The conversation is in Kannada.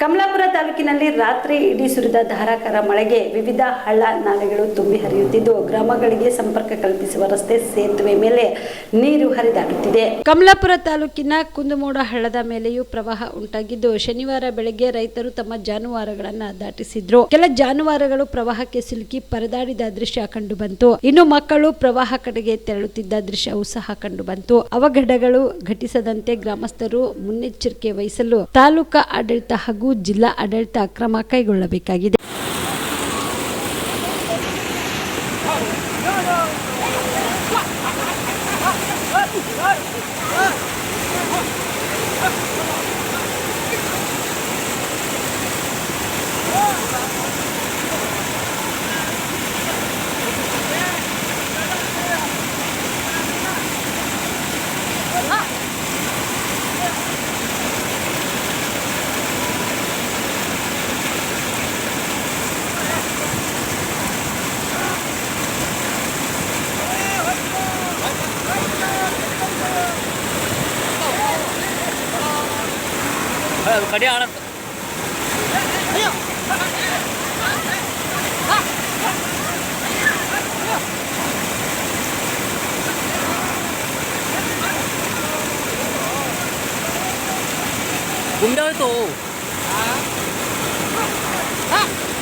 ಕಮಲಾಪುರ ತಾಲೂಕಿನಲ್ಲಿ ರಾತ್ರಿ ಇಡೀ ಸುರಿದ ಧಾರಾಕಾರ ಮಳೆಗೆ ವಿವಿಧ ಹಳ್ಳ ನಾಲೆಗಳು ತುಂಬಿ ಹರಿಯುತ್ತಿದ್ದು, ಗ್ರಾಮಗಳಿಗೆ ಸಂಪರ್ಕ ಕಲ್ಪಿಸುವ ರಸ್ತೆ ಸೇತುವೆ ಮೇಲೆ ನೀರು ಹರಿದಾಡುತ್ತಿದೆ. ಕಮಲಾಪುರ ತಾಲೂಕಿನ ಕುಂದುಮೋಡ ಹಳ್ಳದ ಮೇಲೆಯೂ ಪ್ರವಾಹ ಉಂಟಾಗಿದ್ದು, ಶನಿವಾರ ಬೆಳಗ್ಗೆ ರೈತರು ತಮ್ಮ ಜಾನುವಾರುಗಳನ್ನು ದಾಟಿಸಿದ್ರು. ಕೆಲ ಜಾನುವಾರುಗಳು ಪ್ರವಾಹಕ್ಕೆ ಸಿಲುಕಿ ಪರದಾಡಿದ ದೃಶ್ಯ ಕಂಡು ಬಂತು ಇನ್ನು ಮಕ್ಕಳು ಪ್ರವಾಹ ಕಡೆಗೆ ತೆರಳುತ್ತಿದ್ದ ದೃಶ್ಯವೂ ಸಹ ಕಂಡು ಬಂತು ಅವಘಡಗಳು ಘಟಿಸದಂತೆ ಗ್ರಾಮಸ್ಥರು ಮುನ್ನೆಚ್ಚರಿಕೆ ವಹಿಸಲು ತಾಲೂಕಾ ಆಡಳಿತ ಹಾಗೂ ಜಿಲ್ಲಾ ಆಡಳಿತ ಕ್ರಮ ಕೈಗೊಳ್ಳಬೇಕಾಗಿದೆ. കടി ആണ് 공장에서 아. 아.